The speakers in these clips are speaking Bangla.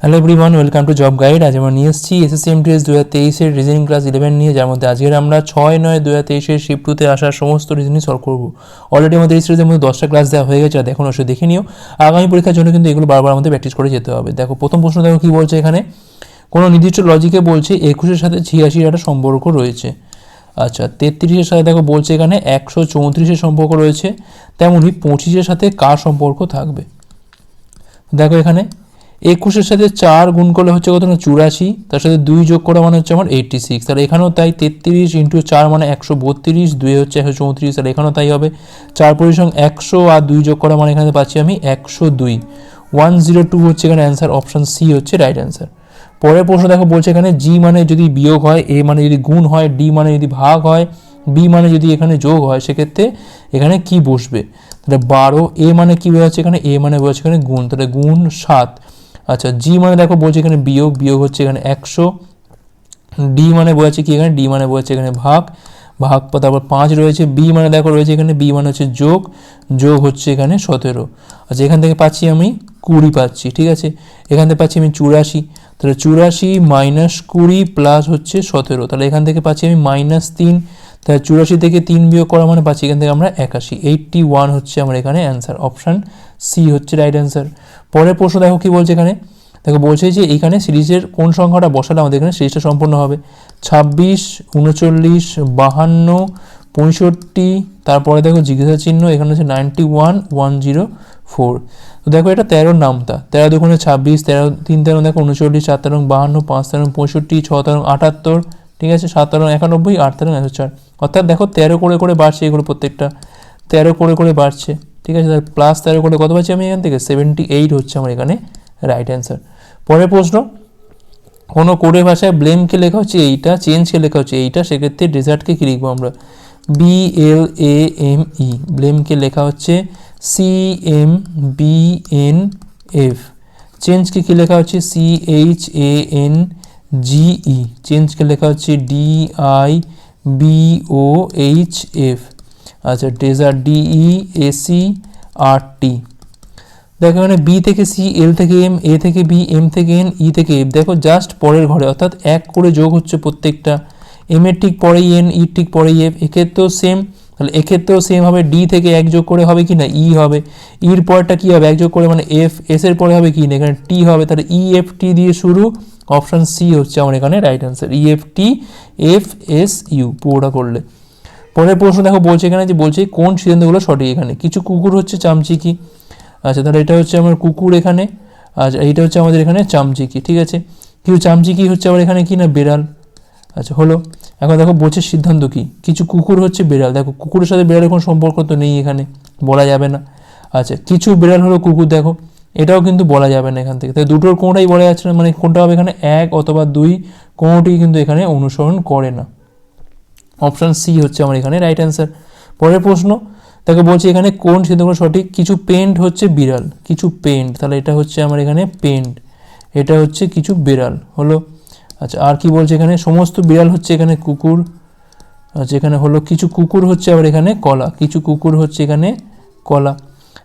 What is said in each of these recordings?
Hello everyone welcome to job guide আজ আমরা নিয়ে এসেছি এসএসসি এমটিএস দু হাজার তেইশের রিজনিং ক্লাস ইলেভেন নিয়ে, যার মধ্যে আজকের আমরা ছয় নয় দু হাজার তেইশের শিফট টুতে আসার সমস্ত রিজনিং সলভ করব। অলরেডি আমাদের এই সিরিজের মধ্যে দশটা ক্লাস দেওয়া হয়ে গেছে, আর দেখুন, অবশ্যই দেখে নিও। আগামী পরীক্ষার জন্য কিন্তু এগুলো বারবার আমাদের প্র্যাকটিস করে যেতে হবে। দেখো, প্রথম প্রশ্ন দেখো কী বলছে এখানে? কোনো নির্দিষ্ট লজিকে বলছে একুশের সাথে ছিয়াশির একটা সম্পর্ক রয়েছে। আচ্ছা তেত্রিশের সাথে দেখো বলছে এখানে একশো চৌত্রিশের সম্পর্ক রয়েছে। তেমনই পঁচিশের সাথে কার সম্পর্ক থাকবে? দেখো এখানে। একুশের সাথে চার গুণ করলে হচ্ছে কত না? চুরাশি। তার সাথে দুই যোগ করা মানে হচ্ছে আমার এইটটি সিক্স তাহলে এখানেও তাই তেত্রিশ ইন্টু চার মানে একশো বত্রিশ দুই হচ্ছে একশো চৌত্রিশ। তাহলে এখানেও তাই হবে। চার পরিসং একশো আর দুই যোগ করা মানে এখানে পাচ্ছি আমি একশো দুই। ওয়ান জিরো টু হচ্ছে এখানে অ্যান্সার অপশান সি হচ্ছে রাইট অ্যান্সার পরের প্রশ্ন দেখো, বলছে এখানে জি মানে যদি বিয়োগ হয় এ মানে যদি গুণ হয় ডি মানে যদি ভাগ হয় বি মানে যদি এখানে যোগ হয়, সেক্ষেত্রে এখানে কি বসবে? তাহলে বারো এ মানে কি বোঝাচ্ছে এখানে? এ মানে বোঝাচ্ছে এখানে গুণ। তাহলে গুণ সাত। আচ্ছা জি মানে দেখো বলছে এখানে বিয়োগ বিয়োগ হচ্ছে এখানে একশো। ডি মানে বোঝাচ্ছে কি এখানে? ডি মানে বোঝাচ্ছে এখানে ভাগ ভাগ তারপর পাঁচ রয়েছে। বি মানে দেখো রয়েছে এখানে বি মানে হচ্ছে যোগ যোগ হচ্ছে এখানে সতেরো। আচ্ছা এখান থেকে পাচ্ছি আমি কুড়ি পাচ্ছি, ঠিক আছে? এখান থেকে পাচ্ছি আমি চুরাশি। তাহলে চুরাশি মাইনাস কুড়ি প্লাস হচ্ছে সতেরো। তাহলে এখান থেকে পাচ্ছি আমি মাইনাস তিন। তাহলে চুরাশি থেকে তিন বিয়োগ করা মানে পাচ্ছি এখান থেকে আমরা একাশি। এইটটি ওয়ান হচ্ছে আমার এখানে অ্যান্সার অপশান সি হচ্ছে রাইট অ্যান্সার পরের প্রশ্ন দেখো কি বলছে এখানে? দেখো, বলছে যে এখানে সিরিজের কোন সংখ্যাটা বসালে আমাদের এখানে সিরিজটা সম্পূর্ণ হবে? ছাব্বিশ, উনচল্লিশ, বাহান্ন, পঁয়ষট্টি, তারপরে দেখো জিজ্ঞাসা চিহ্ন, এখানে হচ্ছে ninety one one zero four তো দেখো এটা তেরোর নামতা। তেরো দুগুণে ছাব্বিশ, তেরো, তিন, তেরো, দেখো উনচল্লিশ, চার, তেরো, বাহান্ন, পাঁচ, তেরো, পঁয়ষট্টি, ছ, তেরো, আটাত্তর, ঠিক আছে? সাত, তেরো, একানব্বই, আট, তেরো একশো চার। অর্থাৎ দেখো তেরো করে করে বাড়ছে এগুলো প্রত্যেকটা। তেরো করে করে বাড়ছে, ঠিক আছে? তাহলে প্লাস তেরো করে কত পাচ্ছি আমি এখান থেকে? সেভেন্টি এইট হচ্ছে আমার এখানে রাইট অ্যান্সার পরের প্রশ্ন, কোনো কোডের ভাষায় ব্লেমকে লেখা হচ্ছে? এইটা চেঞ্জকে লেখা হচ্ছে? এইটা, সেক্ষেত্রে ডেজার্টকে কী লিখব আমরা? B L A M E ব্লেমকে লেখা হচ্ছে? C M B N F চেঞ্জকে কী লেখা হচ্ছে? C H A N G E চেঞ্জকে লেখা হচ্ছে? D I B O H F আচ্ছা desert D E S E R T দেখো এখানে বি থেকে সি এল থেকে এম এ থেকে বি এম থেকে এন ই থেকে এফ দেখো জাস্ট পরের ঘরে, অর্থাৎ এক করে যোগ হচ্ছে প্রত্যেকটা। এম এর ঠিক পরেই এন ই ঠিক পরেই এফ এক্ষেত্রেও সেম তাহলে এক্ষেত্রেও সেম হবে। ডি থেকে এক যোগ করে হবে কি না ই হবে ইর পরটা কি হবে? এক যোগ করে মানে এফ এস এর পরে হবে কি না? এখানে টি হবে। তাহলে ই এফ টি দিয়ে শুরু অপশান সি হচ্ছে আমার এখানে right answer E F S U পুরোটা করলে। পরের প্রশ্ন দেখো, বলছে এখানে যে বলছে, কোন সিদ্ধান্তগুলো সঠিক এখানে? কিছু কুকুর হচ্ছে চামচিকি। আচ্ছা তাহলে এটা হচ্ছে আমার কুকুর এখানে আচ্ছা এইটা হচ্ছে আমাদের এখানে চামচিকি, ঠিক আছে? কিছু চামচিকি হচ্ছে আবার এখানে কি না, বেড়াল? আচ্ছা হলো। এখন দেখো বোঝের সিদ্ধান্ত কি? কিছু কুকুর হচ্ছে বেড়াল। দেখো, কুকুরের সাথে বেড়ালের কোনো সম্পর্ক তো নেই এখানে, বলা যাবে না। আচ্ছা কিছু বেড়াল হলো কুকুর, দেখো। এটাও কিন্তু বলা যাবে না এখান থেকে। তাই দুটোর কোনোটাই বলা যাচ্ছে না মানে কোনটা হবে এখানে এক অথবা দুই, কোনোটি কিন্তু এখানে অনুসরণ করে না। অপশান সি হচ্ছে আমার এখানে রাইট অ্যান্সার পরের প্রশ্ন, তাকে বলছি এখানে কোন সিদ্ধান্তগুলো সঠিক? কিছু পেন্ট হচ্ছে বিড়াল। কিছু পেন্ট তাহলে এটা হচ্ছে আমার এখানে পেন্ট এটা হচ্ছে কিছু বিড়াল। হলো আচ্ছা আর কি বলছে এখানে? সমস্ত বিড়াল হচ্ছে এখানে কুকুর। আচ্ছা এখানে হলো কিছু কুকুর হচ্ছে আবার এখানে কলা। কিছু কুকুর হচ্ছে এখানে কলা।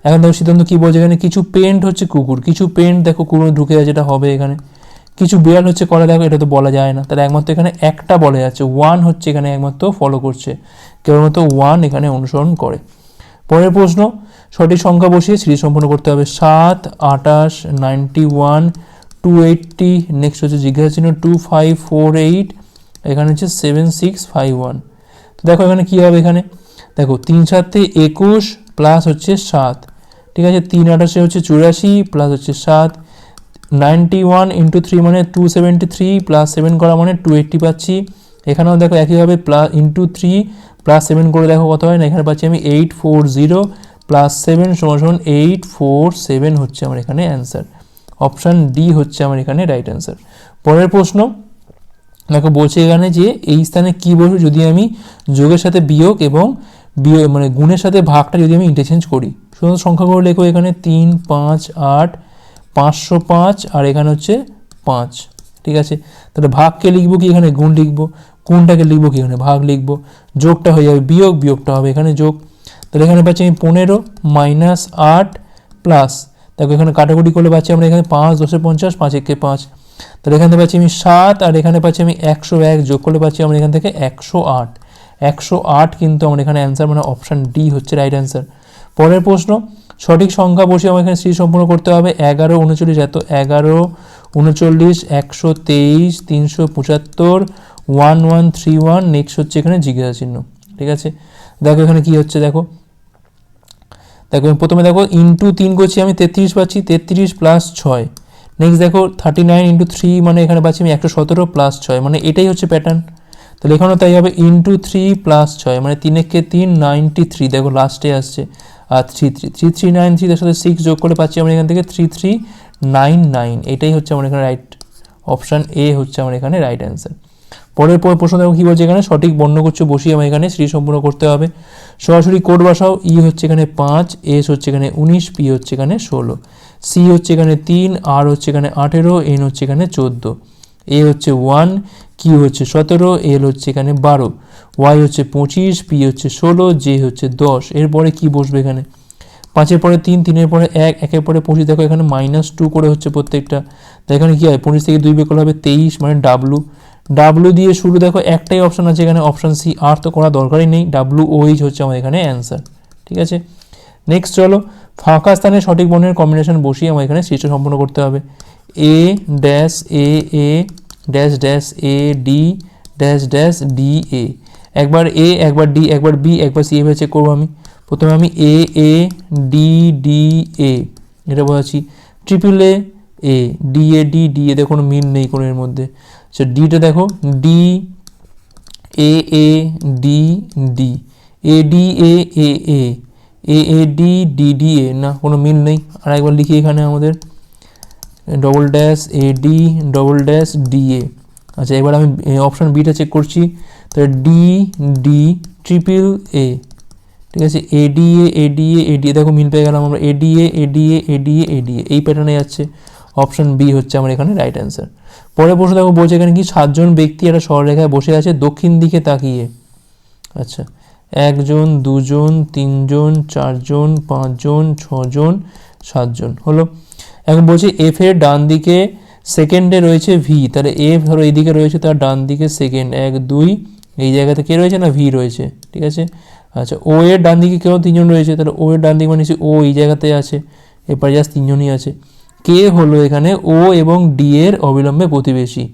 এখন দেখো সিদ্ধান্ত কী বলছে? এখানে কিছু পেন্ট হচ্ছে কুকুর, কিছু পেন্ট দেখো কুকুর ঢুকে আছে যেটা হবে এখানে। কিছু বিড়াল হচ্ছে কলা, দেখো এটা তো বলা যায় না। তাহলে একমাত্র এখানে একটা বলা যাচ্ছে ওয়ান হচ্ছে এখানে একমাত্র ফলো করছে, কেবলমাত্র ওয়ান এখানে অনুসরণ করে। পরের প্রশ্ন, সঠিক সংখ্যা বসিয়ে সিরিজ সম্পন্ন করতে হবে। সাত আটাশ ninety one two eighty next হচ্ছে জিজ্ঞাসা চিহ্ন টু ফাইভ ফোর এইট এখানে হচ্ছে সেভেন সিক্স ফাইভ ওয়ান তো দেখো এখানে কী হবে এখানে? দেখো, তিন সাতে একুশ প্লাস হচ্ছে সাত। ঠিক আছে, তিন আঠাশে হচ্ছে চুরাশি প্লাস হচ্ছে সাত নাইনটি ওয়ান ইন্টু থ্রি মানে two seventy three plus seven করা মানে টু এইট্টি পাচ্ছি। এখানেও দেখো একইভাবে plus into three plus seven করে দেখো কত হয় না, এখানে পাচ্ছি আমি eight four zero plus seven সমান সমান এইট ফোর সেভেন হচ্ছে আমার এখানে অ্যান্সার অপশান ডি হচ্ছে আমার এখানে রাইট অ্যান্সার পরের প্রশ্ন, দেখো বলছে এখানে যে এই স্থানে কী বসবে যদি আমি যোগের সাথে বিয়োগ এবং বিয়োগ মানে গুণের সাথে ভাগটা যদি আমি ইন্টারচেঞ্জ করি শুধু সংখ্যাগুলো লেখো এখানে তিন, পাঁচ, আট, পাঁচশো পাঁচ, আর এখানে হচ্ছে পাঁচ। ঠিক আছে? তাহলে ভাগকে লিখব কি এখানে? গুণ লিখব। কোনটাকে লিখব কি এখানে? ভাগ লিখব। যোগটা হয়ে যাবে, বিয়োগ, বিয়োগটা হবে এখানে যোগ। তাহলে এখানে পাচ্ছি আমি পনেরো মাইনাস আট প্লাস দেখো এখানে কাটাকুটি করলে পাচ্ছি আমরা এখানে পাঁচ, দশে পঞ্চাশ, পাঁচ, একে পাঁচ। তাহলে এখানে পাচ্ছি আমি সাত, আর এখানে পাচ্ছি আমি একশো এক। যোগ করলে পাচ্ছি আমরা এখান থেকে একশো আট। একশো আট কিন্তু আমার এখানে অ্যান্সার মানে অপশান ডি হচ্ছে রাইট অ্যান্সার পরের প্রশ্ন, সঠিক সংখ্যা বসিয়ে আমার এখানে শ্রী সম্পূর্ণ করতে হবে। এগারো উনচল্লিশ, এত এগারো, উনচল্লিশ, একশো তেইশ, তিনশো পঁচাত্তর one one three one next হচ্ছে এখানে জিজ্ঞাসা চিহ্ন ঠিক আছে? দেখো এখানে কি হচ্ছে, দেখো। দেখো প্রথমে দেখো ইন্টু তিন করছি, আমি তেত্রিশ পাচ্ছি, তেত্রিশ প্লাস ছয়। নেক্সট দেখো থার্টি নাইন ইন্টু থ্রি মানে এখানে পাচ্ছি আমি একশো সতেরো প্লাস ছয় মানে এটাই হচ্ছে প্যাটার্ন তাহলে এখানেও তাই হবে ইন্টু থ্রি প্লাস ছয় মানে তিনেকে তিন নাইনটি থ্রি দেখো লাস্টে আসছে। আর three three three three nine three তার সাথে সিক্স যোগ করে পাচ্ছি আমরা এখান থেকে থ্রি থ্রি নাইন নাইন এটাই হচ্ছে আমার এখানে রাইট অপশান এ হচ্ছে আমার এখানে রাইট অ্যান্সার পরের পর প্রশ্ন দেখো কী বলছে এখানে? সঠিক বর্ণগুচ্ছ বসিয়ে আমার এখানে শ্রী সম্পূর্ণ করতে হবে। সরাসরি কোড বসাও। ই হচ্ছে এখানে পাঁচ এস হচ্ছে এখানে উনিশ পি হচ্ছে এখানে ষোলো। সি হচ্ছে এখানে তিন আর হচ্ছে এখানে আঠেরো এন হচ্ছে এখানে চোদ্দ। এ হচ্ছে ওয়ান কিউ হচ্ছে সতেরো এল হচ্ছে এখানে বারো। ওয়াই হচ্ছে পঁচিশ পি হচ্ছে ষোলো জে হচ্ছে দশ। এরপরে কি বসবে এখানে? পাঁচের পরে তিন, তিনের পরে এক, একের পরে পঁচিশ, দেখো এখানে মাইনাস টু করে হচ্ছে প্রত্যেকটা। তো এখানে কী হয়? পঁচিশ থেকে দুই বের করলে হবে তেইশ মানে ডাব্লু ডাব্লু দিয়ে শুরু, দেখো একটাই অপশান আছে এখানে অপশান সি আর তো করা দরকারই নেই। ডাব্লু ওইচ হচ্ছে আমাদের এখানে অ্যান্সার ঠিক আছে? নেক্সট চলো, ফাঁকা স্থানে সঠিক বর্ণের কম্বিনেশন বসিয়ে আমার এখানে সৃষ্টি সম্পূর্ণ করতে হবে। A dash A A dash dash A D dash dash D A একবার এ একবার ডি একবার বি একবার সি এভাবে চেক করব আমি। প্রথমে আমি এ এ ডি ডি এ এটা বোঝাচ্ছি। Triple A A D A D D A দেখো কোনো মিল নেই কোনো এর মধ্যে। আচ্ছা ডিটা দেখো। D A A D D A D A A A A D D D A না, কোনো মিল নেই। আর একবার লিখি এখানে আমাদের। Double dash A D double dash D A আচ্ছা এবার আমি অপশান বিটা চেক করছি। তাহলে ডি ডি ট্রিপল এ ঠিক আছে? A D A A D A A D A দেখো, মিল পেয়ে গেলাম আমরা। এ এ ডি এ এই প্যাটার্নে যাচ্ছে। অপশান বি হচ্ছে আমার এখানে রাইট অ্যান্সার পরে প্রশ্ন দেখো, বলছে এখানে কি সাতজন ব্যক্তি একটা সরলরেখায় বসে আছে, দক্ষিণ দিকে তাকিয়ে? আচ্ছা একজন, দুজন, তিনজন, চারজন, পাঁচজন, ছজন, সাতজন। হলো এখন বলছে এফ এর ডান দিকে সেকেন্ডে রয়েছে ভি তাহলে এফ ধরো এইদিকে রয়েছে, তার ডান দিকে সেকেন্ড এক, দুই, এই জায়গাতে কে রয়েছে না ভি রয়েছে, ঠিক আছে? আচ্ছা ও এর ডান দিকে কেউ তিনজন রয়েছে, তাহলে ও এর ডান দিকে মানে ও এই জায়গাতে আছে, এরপরে জাস্ট তিনজনই আছে। কে হলো এখানে ও এবং ডি এর অবিলম্বে প্রতিবেশী।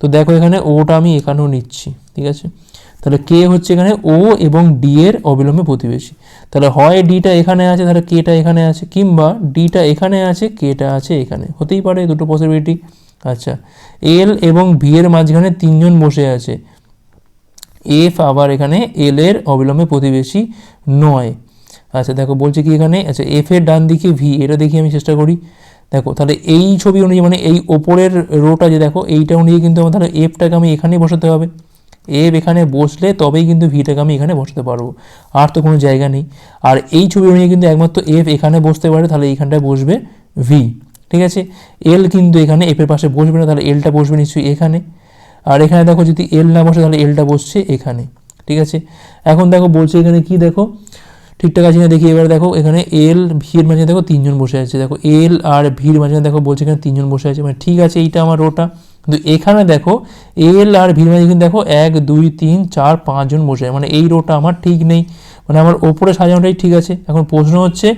তো দেখো এখানে ওটা আমি এখানেও নিচ্ছি, ঠিক আছে? তাহলে কে হচ্ছে এখানে ও এবং ডি এর অবিলম্বে প্রতিবেশী। তাহলে হয় ডিটা এখানে আছে, তাহলে কেটা এখানে আছে, কিংবা ডিটা এখানে আছে কেটা আছে এখানে। হতেই পারে দুটো পসিবিলিটি আচ্ছা এল এবং ভি এর মাঝখানে তিনজন বসে আছে। এফ আবার এখানে এল এর অবিলম্বে প্রতিবেশী নয়। আচ্ছা দেখো, বলছে কি এখানে? আচ্ছা এফ এর ডান দিকে ভি এটা দেখি আমি চেষ্টা করি। দেখো, তাহলে এই ছবি অনুযায়ী মানে এই ওপরের রোটা যে দেখো এইটা অনুযায়ী কিন্তু আমার তাহলে এফটাকে আমি এখানেই বসাতে হবে। এফ এখানে বসলে তবেই কিন্তু ভিটাকে আমি এখানে বসাতে পারব। আর তো কোনো জায়গা নেই। আর এই ছবি অনুযায়ী কিন্তু একমাত্র এফ এখানে বসতে পারে, তাহলে এইখানটায় বসবে ভি ঠিক আছে? এল কিন্তু এখানে এফের পাশে বসবে না, তাহলে এলটা বসবে নিশ্চয়ই এখানে। আর এখানে দেখো যদি এল না বসে, তাহলে এলটা বসছে এখানে, ঠিক আছে? এখন দেখো বলছে এখানে কি দেখো? ঠিকঠাক আছে না দেখি, এবার দেখো এখানে এল ভিড় মাঝে দেখো তিনজন বসে আছে। দেখো এল আর ভিড় মাঝে দেখো বলছে এখানে তিনজন বসে আছে। মানে ঠিক আছে, এইটা আমার রোটা কিন্তু এখানে দেখো এল আর ভিড় মাঝে কিন্তু দেখো এক, দুই, তিন, চার পাঁচজন বসে মানে এই রোটা আমার ঠিক নেই। মানে আমার ওপরে সাজানোটাই ঠিক আছে। এখন প্রশ্ন হচ্ছে,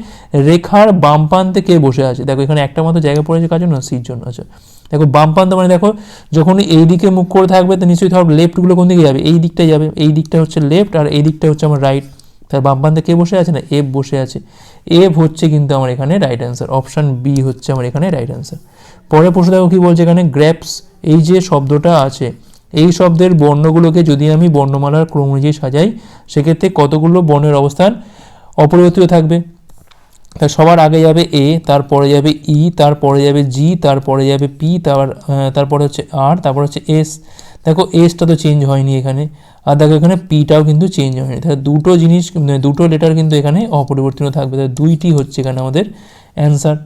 রেখার বাম প্রান্তে কে বসে আছে? দেখো, এখানে একটা মতো জায়গা পড়েছে। কাজ না সির জন্য। আছে দেখো, বাম প্রান্ত মানে দেখো যখন এই দিকে মুখ করে থাকবে, তো নিশ্চয়ই ধর লেফটগুলো কোন দিকে যাবে? এই দিকটাই যাবে। এই দিকটা হচ্ছে লেফট আর এই দিকটা হচ্ছে আমার রাইট তার বাম প্রান্তে কে বসে আছে না? এফ বসে আছে। এফ হচ্ছে কিন্তু আমার এখানে রাইট অ্যান্সার অপশান বি হচ্ছে আমার এখানে রাইট অ্যান্সার পরে প্রশ্ন দেখো কী বলছে এখানে, গ্র্যাপস, এই যে শব্দটা আছে, এই শব্দের বর্ণগুলোকে যদি আমি বর্ণমালার ক্রম অনুযায়ী সাজাই, সেক্ষেত্রে কতগুলো বর্ণের অবস্থান অপরিবর্তিত থাকবে? তা সবার আগে যাবে এ, তারপরে যাবে ই, তারপরে যাবে জি, তারপরে যাবে পি, তার তারপরে হচ্ছে আর, তারপরে হচ্ছে এস। দেখো, এসটা তো চেঞ্জ হয়নি এখানে, আর দেখো এখানে পিটাও কিন্তু চেঞ্জ হয়নি। তাহলে দুটো জিনিস মানে দুটো লেটার কিন্তু এখানে অপরিবর্তিত থাকবে। তাহলে দুইটি হচ্ছে এখানে আমাদের অ্যান্সার।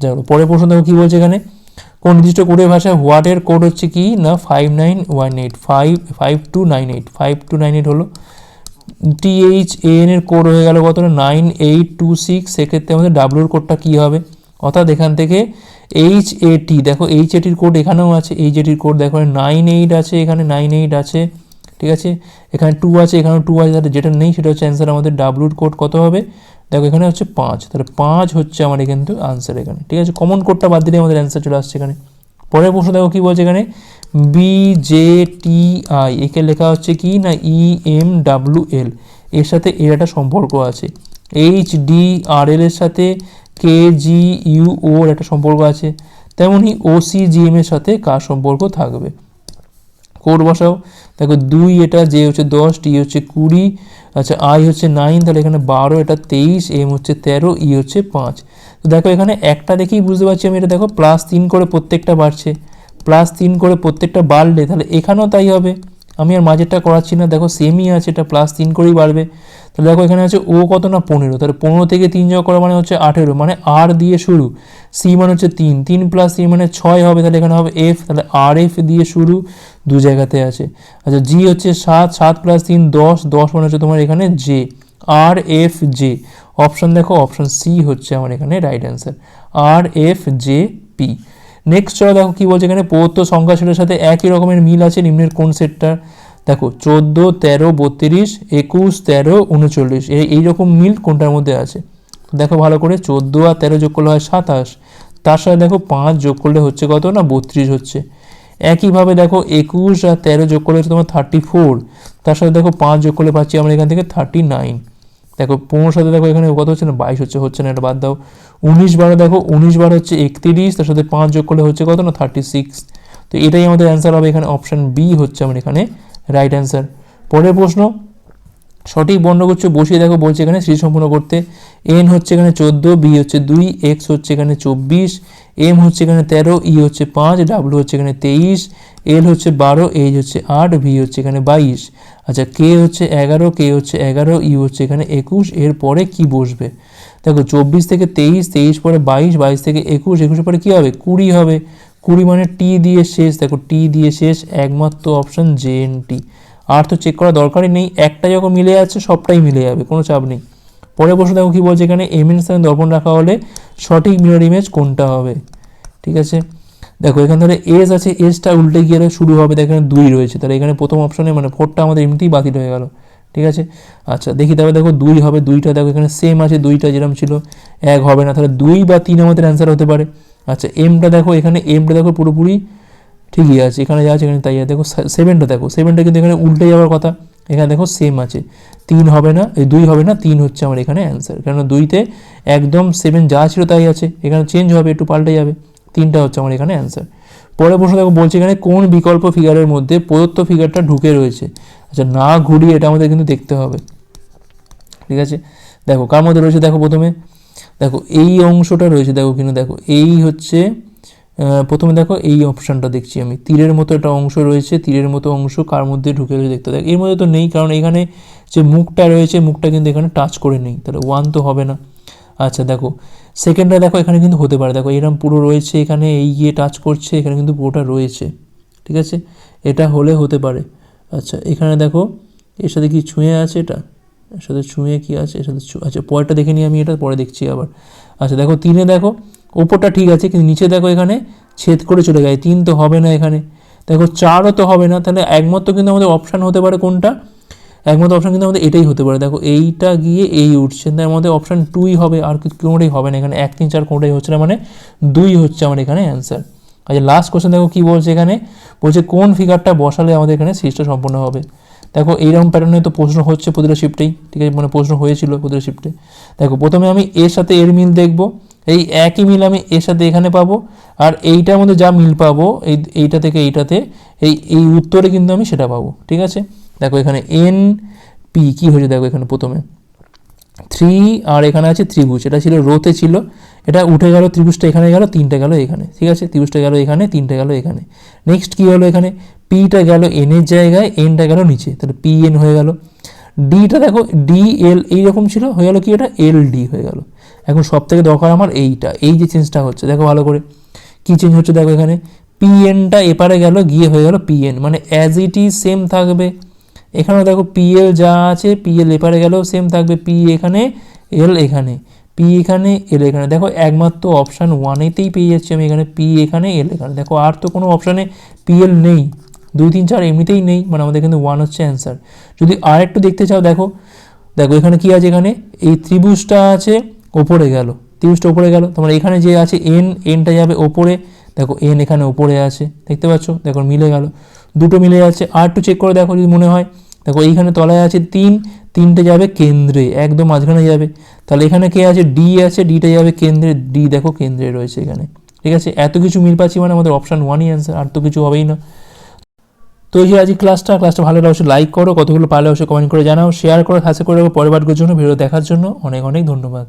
যাই হোক, পরের প্রশ্ন দেখো কী বলছে এখানে কোন নির্দিষ্ট কোডের ভাষায় হোয়াটের কোড হচ্ছে কি? না five nine one eight five five two nine eight five two nine eight হলো। টিএইচ এন এর কোড হয়ে গেল কত? নাইন এইট টু সিক্স সেক্ষেত্রে আমাদের ডাব্লুর কোডটা কী হবে? অর্থাৎ এখান থেকে এইচ এ টি দেখো এইচ এটির কোড এখানেও আছে এইচ এটির কোড দেখো নাইন এইট আছে এখানে নাইন এইট আছে, ঠিক আছে? এখানে টু আছে, এখানেও টু আছে যেটা নেই সেটা হচ্ছে অ্যান্সার আমাদের ডাব্লুর কোড কত হবে? দেখো, এখানে হচ্ছে পাঁচ। তাহলে পাঁচ হচ্ছে আমার কিন্তু আনসার এখানে। ঠিক আছে কমন কোডটা বাদ দিলে আমাদের অ্যান্সার চলে আসছে এখানে। পরের প্রশ্ন দেখো কী বলছে এখানে? বি জে টি আই একে লেখা হচ্ছে কি না ই এম ডাব্লু এল এর সাথে এর একটা সম্পর্ক আছে। এইচ ডি আর এল এর সাথে কে জি ইউ ওর একটা সম্পর্ক আছে। তেমনই ও সি জি এম এর সাথে কার সম্পর্ক থাকবে? কোড বসাও। দেখো দুই এটা, যে হচ্ছে দশ, টি হচ্ছে কুড়ি আচ্ছা আই হচ্ছে নাইন তাহলে এখানে বারো, এটা তেইশ, এম হচ্ছে তেরো, ই হচ্ছে পাঁচ। তো দেখো এখানে একটা দেখেই বুঝতে পারছি আমি, এটা দেখো প্লাস তিন করে প্রত্যেকটা বাড়ছে। প্লাস তিন করে প্রত্যেকটা বাড়লে তাহলে এখানেও তাই হবে। আমি আর মাঝেরটা করাচ্ছি না, দেখো সেমই আছে, এটা প্লাস তিন করেই বাড়বে। তাহলে দেখো এখানে আছে ও কত না পনেরো, তাহলে পনেরো থেকে তিন যোগ করা মানে হচ্ছে আঠেরো মানে আর দিয়ে শুরু। সি মানে হচ্ছে তিন তিন প্লাস সি মানে ছয় হবে, তাহলে এখানে হবে এফ তাহলে আর এফ দিয়ে শুরু দু জায়গাতে আছে। আচ্ছা জি হচ্ছে সাত সাত প্লাস তিন, দশ দশ মানে হচ্ছে তোমার এখানে J R F J option দেখো অপশন সি হচ্ছে আমার এখানে right answer R F J P next চলো দেখো কী বলছে এখানে প্রদত্ত সংখ্যা সেটের সাথে একই রকমের মিল আছে নিম্নের কোন সেটটা? দেখো, চোদ্দ, তেরো, বত্রিশ, একুশ, তেরো, উনচল্লিশ, এই এইরকম মিল কোনটার মধ্যে আছে? দেখো ভালো করে, চোদ্দ আর তেরো যোগ করলে হয় সাতাশ, তার সাথে দেখো পাঁচ যোগ করলে হচ্ছে কত না, বত্রিশ হচ্ছে। একইভাবে দেখো একুশ আর তেরো যোগ করলে তোমার থার্টি ফোর তার সাথে দেখো পাঁচ যোগ করলে পাচ্ছি আমরা এখান থেকে থার্টি নাইন দেখো, পনেরো সাথে দেখো এখানে কত হচ্ছে না? বাইশ হচ্ছে হচ্ছে না, এটা বাদ দাও। উনিশ বারো দেখো, উনিশ বারো হচ্ছে একত্রিশ, তার সাথে পাঁচ যোগ করলে হচ্ছে কত না? থার্টি সিক্স তো এটাই আমাদের অ্যান্সার হবে এখানে অপশান বি হচ্ছে আমার এখানে রাইট অ্যান্সার পরের প্রশ্ন সঠিক বর্ণগুচ্ছ বসিয়ে দেখো, বলছে এখানে শ্রী সম্পূর্ণ করতে। এন হচ্ছে এখানে চোদ্দ বি হচ্ছে দুই এক্স হচ্ছে এখানে চব্বিশ এম হচ্ছে এখানে তেরো ই হচ্ছে পাঁচ ডাব্লু হচ্ছে এখানে তেইশ এল হচ্ছে বারো এইচ হচ্ছে আট ভি হচ্ছে এখানে বাইশ। আচ্ছা কে হচ্ছে এগারো কে হচ্ছে এগারো ই হচ্ছে এখানে একুশ, এর পরে কি বসবে? দেখো, চব্বিশ থেকে তেইশ তেইশ পরে বাইশ বাইশ থেকে একুশ, একুশের পরে কী হবে? কুড়ি হবে। কুড়ি মানে টি দিয়ে শেষ, দেখো টি দিয়ে শেষ, একমাত্র option J N T R তো চেক করা দরকারই নেই, একটা যখন মিলে যাচ্ছে, সবটাই মিলে যাবে, কোনো চাপ নেই। পরে বসে দেখো কী বলছে এখানে এম এর স্থানে দর্পণ রাখা হলে সঠিক মিরর ইমেজ কোনটা হবে? ঠিক আছে? দেখো, এখানে তাহলে এস আছে এসটা উল্টে গিয়ে শুরু হবে, দেখো এখানে দুই রয়েছে। তাহলে এখানে প্রথম অপশনে মানে ফোরটা আমাদের এমনিতেই বাতিল হয়ে গেল। ঠিক আছে? আচ্ছা দেখি তাহলে দেখো দুই হবে, দুইটা দেখো এখানে সেম আছে, দুইটা যেরকম ছিল, এক হবে না। তাহলে দুই বা তিন আমাদের অ্যান্সার হতে পারে। আচ্ছা এমটা দেখো, এখানে এমটা দেখো পুরোপুরি ঠিকই আছে, এখানে যা আছে এখানে তাই দেখো সেভেনটা দেখো সেভেনটা কিন্তু এখানে উল্টে যাওয়ার কথা। এখানে দেখো সেম আছে। তিন হবে না, এই দুই হবে না, তিন হচ্ছে আমার এখানে অ্যান্সার কেননা দুইতে একদম সেভেন যা ছিল তাই আছে। এখানে চেঞ্জ হবে, একটু পাল্টে যাবে। তিনটা হচ্ছে আমার এখানে অ্যান্সার পরে প্রশ্ন দেখো, বলছে এখানে কোন বিকল্প ফিগারের মধ্যে প্রদত্ত ফিগারটা ঢুকে রয়েছে? আচ্ছা না ঘুরিয়ে এটা আমাদের কিন্তু দেখতে হবে। ঠিক আছে? দেখো, কার মধ্যে রয়েছে? দেখো প্রথমে। দেখো, এই অংশটা রয়েছে। দেখো, কিন্তু দেখো, এই হচ্ছে প্রথমে দেখো এই অপশানটা দেখছি আমি। তীরের মতো একটা অংশ রয়েছে, তীরের মতো অংশ কার মধ্যে ঢুকে রয়েছে দেখতে দেখো। এর মধ্যে তো নেই, কারণ এখানে যে মুখটা রয়েছে, মুখটা কিন্তু এখানে টাচ করে নেই। তাহলে ওয়ান তো হবে না। আচ্ছা দেখো। সেকেন্ডটা দেখো, এখানে কিন্তু হতে পারে। দেখো এরকম পুরো রয়েছে, এখানে এই গিয়ে টাচ করছে, এখানে কিন্তু পুরোটা রয়েছে। ঠিক আছে? এটা হলে হতে পারে। আচ্ছা এখানে দেখো, এর সাথে কি ছুঁয়ে আছে এটা? এর সাথে ছুঁয়ে কি আছে? এর সাথে আচ্ছা পরেরটা দেখে নিই আমি এটা, পরে দেখছি আবার। আচ্ছা দেখো, তিনে দেখো ওপরটা ঠিক আছে, কিন্তু নিচে দেখো এখানে ছেদ করে চলে গেছে, তিন তো হবে না এখানে। দেখো চারও তো হবে না, তাহলে একমাত্র কিন্তু আমাদের অপশান হতে পারে কোনটা? একমাত্র অপশান কিন্তু আমাদের এটাই হতে পারে। দেখো এইটা গিয়ে এই উঠছে তার আমাদের অপশান টুই হবে, আর কোনোটাই হবে না এখানে, এক, তিন, চার কোনোটাই হচ্ছে না মানে দুই হচ্ছে আমার এখানে অ্যান্সার আচ্ছা লাস্ট কোশ্চেন দেখো কী বলছে এখানে? বলছে কোন ফিগারটা বসালে আমাদের এখানে সিরিজটা সম্পূর্ণ হবে? দেখো এইরকম প্যাটার্নে তো প্রশ্ন হচ্ছে প্রতিটা শিফটেই ঠিক আছে মানে প্রশ্ন হয়েছিল প্রতিটা শিফটে দেখো, প্রথমে আমি এর সাথে এর মিল দেখব। এই একই মিল আমি এর সাথে এখানে পাবো, আর এইটার মধ্যে যা মিল পাবো, এই, এইটা থেকে এইটাতে, এই এই উত্তরে কিন্তু আমি সেটা পাবো, ঠিক আছে? দেখো এখানে এন পি কী হয়েছে দেখো এখানে প্রথমে? থ্রি আর এখানে আছে ত্রিভুজ, এটা ছিল রোতে ছিল, এটা উঠে গেল, ত্রিভুজটা এখানে গেল, তিনটে গেল এখানে, ঠিক আছে? ত্রিভুজটা গেল এখানে, তিনটে গেল এখানে। নেক্সট কী হলো এখানে? পিটা গেল এনের জায়গায় এনটা গেল নিচে, তাহলে পি এন হয়ে গেল। ডিটা দেখো ডি এল এইরকম ছিল, হয়ে গেল কি এটা? এল ডি হয়ে গেল। এখন সব থেকে দরকার আমার এইটা, এই যে চেঞ্জটা হচ্ছে, দেখো ভালো করে, কী চেঞ্জ হচ্ছে দেখো এখানে? পিএনটা এপারে গেল, গিয়ে হয়ে গেল পিএন মানে অ্যাজ ইট ইজ সেম থাকবে। এখানেও দেখো পিএল যা আছে পিএল এপারে গেলেও সেম থাকবে পি এখানে এল এখানে পি এখানে এল এখানে। দেখো একমাত্র অপশান ওয়ানেতেই পেয়ে যাচ্ছি আমি এখানে পি এখানে এল এখানে। দেখো আর তো কোনো অপশানে পি এল নেই। দুই, তিন, চার এমনিতেই নেই মানে আমাদের কিন্তু ওয়ান হচ্ছে অ্যান্সার যদি আর একটু দেখতে চাও, দেখো দেখো এখানে কি আছে এখানে? এই ত্রিভুজটা আছে, ওপরে গেল। ত্রিভুজটা ওপরে গেল। তোমার এখানে যে আছে এন এনটা যাবে ওপরে। দেখো এন এখানে ওপরে আছে। দেখতে পাচ্ছ? দেখো, মিলে গেল। দুটো মিলে যাচ্ছে। আর একটু চেক করে দেখো যদি মনে হয়। দেখো, এইখানে তলায় আছে তিন, তিনটে যাবে কেন্দ্রে, একদম মাঝখানে যাবে। তাহলে এখানে কে আছে? ডি আছে ডিটা যাবে কেন্দ্রে। ডি দেখো, কেন্দ্রে রয়েছে এখানে। ঠিক আছে? এত কিছু মিল পাচ্ছি মানে আমাদের অপশান ওয়ানই অ্যান্সার আর তো কিছু হবেই না। তো এই যে আজকে ক্লাসটা ক্লাসটা ভালো লাগলে লাইক করো, কতগুলো পারলে অবশ্যই কমেন্ট করে জানাও শেয়ার করো খাসে করে পরের বারগুলোর জন্য, ভিডিও দেখার জন্য অনেক অনেক ধন্যবাদ।